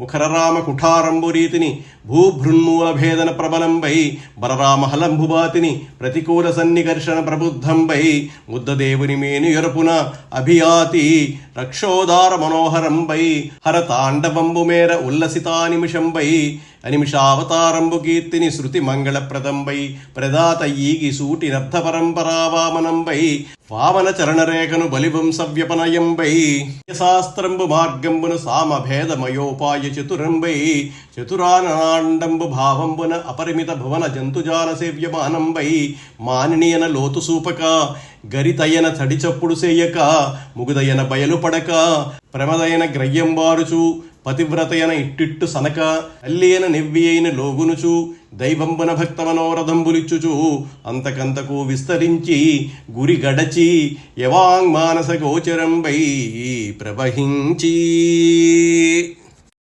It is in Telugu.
ముఖరరామ కుఠారంబురీతిని భూభృన్మూల భేదన ప్రబలంబై బలరామహలంభుబాతిని ప్రతికూల సన్నిఘర్షణ ప్రబుద్ధంబై ముద్దదేవుని మేను ఎరుపున అభియాతి రక్షోదార మనోహరంబై హరతాండవంబు మేర ఉల్లసితా నిమిషంబై అనిమిషావతారంబు కీర్తిని శృతి మంగళప్రదంబై ప్రదాత ఈగి సూటి నర్థ పరంపరావామనంబై వామన చరణరేఖను బలివంశవ్యపనయంబై శాస్త్రంబు మార్గంబున సామభేదమయోపాయ చతురంబై చతురానాండంబు భావంబున అపరిమిత భువన జంతుజాల సేవ్యమానంబై మానినియన లోతు సూపక గరితయన తడిచప్పుడు సేయక ముగుదయన బయలుపడక ప్రమదయన గ్రయ్యంబారుచు పతివ్రతయన ఇట్టిట్టు సనక తల్లియన నెవ్వి అయిన లోగునుచు దైవంబన భక్త మనోరథంబులిచ్చుచు అంతకంతకు విస్తరించి గురి గడచి యవాంగ్ మానస గోచరంబై ప్రవహించి.